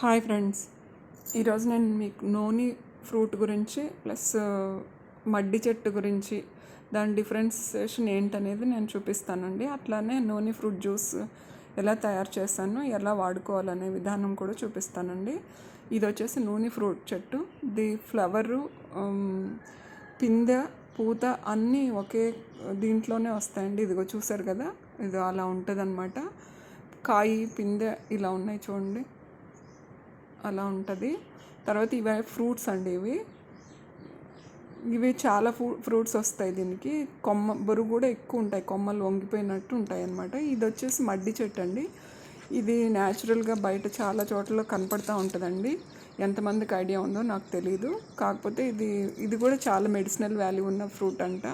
Hi friends ఈరోజు నేను మీకు నోని ఫ్రూట్ గురించి ప్లస్ మడ్డి చెట్టు గురించి దాని డిఫరెన్సియేషన్ ఏంటనేది నేను చూపిస్తానండి. అట్లానే నోని ఫ్రూట్ జ్యూస్ ఎలా తయారు చేస్తాను ఎలా వాడుకోవాలనే విధానం కూడా చూపిస్తానండి. ఇది వచ్చేసి నూనె ఫ్రూట్ చెట్టు. ది ఫ్లవరు పిందె పూత అన్నీ ఒకే దీంట్లోనే వస్తాయండి. ఇదిగో చూసారు కదా? ఇది అలా ఉంటుంది కాయి పిందె ఇలా ఉన్నాయి చూడండి. అలా ఉంటుంది. తర్వాత ఇవి ఫ్రూట్స్ అండి ఇవి. ఇవి చాలా ఫ్రూ ఫ్రూట్స్ వస్తాయి దీనికి. కొమ్మ బరువు కూడా ఎక్కువ ఉంటాయి. కొమ్మలు వంగిపోయినట్టు ఉంటాయి అన్నమాట. ఇది వచ్చేసి మడ్డి చెట్టు అండి. ఇది న్యాచురల్గా బయట చాలా చోట్ల కనపడుతూ ఉంటుందండి. ఎంతమందికి ఐడియా ఉందో నాకు తెలియదు కాకపోతే ఇది ఇది కూడా చాలా మెడిసినల్ వాల్యూ ఉన్న ఫ్రూట్ అంట.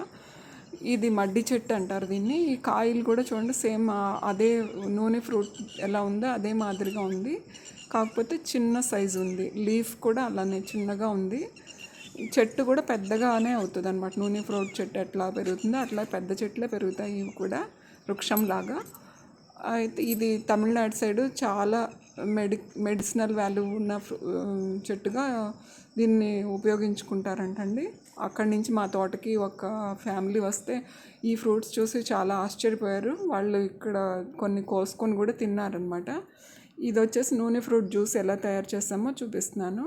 ఇది మడ్డి చెట్టు అంటారు దీన్ని. ఈ కాయలు కూడా చూడండి సేమ్ అదే నూనె ఫ్రూట్ ఎలా ఉందో అదే మాదిరిగా ఉంది. కాకపోతే చిన్న సైజు ఉంది. లీఫ్ కూడా అలానే చిన్నగా ఉంది. చెట్టు కూడా పెద్దగానే అవుతుంది అనమాట నూనె ఫ్రూట్ చెట్టు ఎట్లా పెరుగుతుందో అట్లా పెద్ద చెట్లే పెరుగుతాయి ఇవి కూడా వృక్షంలాగా. అయితే ఇది తమిళనాడు సైడు చాలా మెడి మెడిసినల్ వాల్యూ ఉన్న చెట్టుగా దీన్ని ఉపయోగించుకుంటారంటండి. అక్కడి నుంచి మా తోటకి ఒక ఫ్యామిలీ వస్తే ఈ ఫ్రూట్స్ చూసి చాలా ఆశ్చర్యపోయారు. వాళ్ళు ఇక్కడ కొన్ని కోసుకొని కూడా తిన్నారనమాట ఇది వచ్చేసి నూనె ఫ్రూట్ జ్యూస్ ఎలా తయారు చేస్తామో చూపిస్తున్నాను.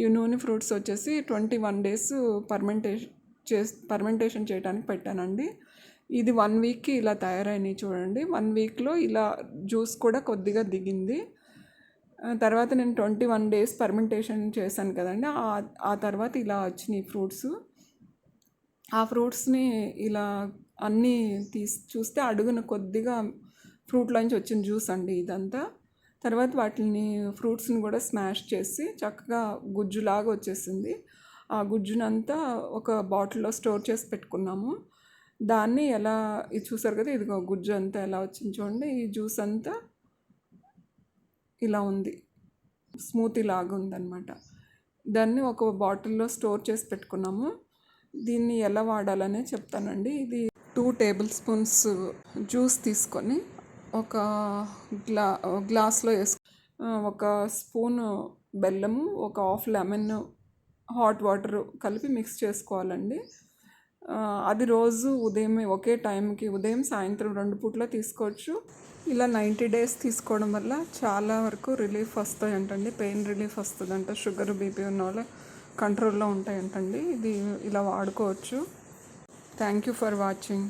ఈ నూనె ఫ్రూట్స్ వచ్చేసి ట్వంటీ వన్ డేస్ పర్మెంటేషన్ చే పర్మెంటేషన్ చేయడానికి పెట్టానండి. ఇది వన్ వీక్కి ఇలా తయారైనవి చూడండి. వన్ వీక్లో ఇలా జ్యూస్ కూడా కొద్దిగా దిగింది. తర్వాత నేను ట్వంటీ వన్ డేస్ పర్మెంటేషన్ చేశాను కదండి. ఆ తర్వాత ఇలా వచ్చినాయి ఫ్రూట్స్. ఆ ఫ్రూట్స్ని ఇలా అన్నీ తీసి చూస్తే అడుగున కొద్దిగా ఫ్రూట్లోంచి వచ్చిన జ్యూస్ అండి ఇదంతా. తర్వాత వాటిని ఫ్రూట్స్ని కూడా స్మాష్ చేసి చక్కగా గుజ్జులాగా వచ్చేసింది. ఆ గుజ్జునంతా ఒక బాటిల్లో స్టోర్ చేసి పెట్టుకున్నాము. దాన్ని ఎలా ఇది చూసారు కదా ఇదిగో గుజ్జు అంతా ఎలా వచ్చింది చూడండి. ఈ జ్యూస్ అంతా ఇలా ఉంది. స్మూతీ లాగా ఉందన్నమాట. దాన్ని ఒక బాటిల్లో స్టోర్ చేసి పెట్టుకున్నాము. దీన్ని ఎలా వాడాలనే చెప్తానండి. ఇది టూ టేబుల్ స్పూన్స్ జ్యూస్ తీసుకొని ఒక గ్లా గ్లాస్లో వేసు ఒక స్పూన్ బెల్లము ఒక హాఫ్ లెమన్ హాట్ వాటర్ కలిపి మిక్స్ చేసుకోవాలండి. అది రోజు ఉదయమే ఒకే టైంకి ఉదయం సాయంత్రం రెండు పూట్ల తీసుకోవచ్చు. ఇలా నైంటీ డేస్ తీసుకోవడం వల్ల చాలా వరకు రిలీఫ్ వస్తాయంటండి. పెయిన్ రిలీఫ్ వస్తుందంట షుగర్ బీపీ ఉన్న వాళ్ళు కంట్రోల్లో ఉంటాయంటండి. ఇది ఇలా వాడుకోవచ్చు. Thank you for watching.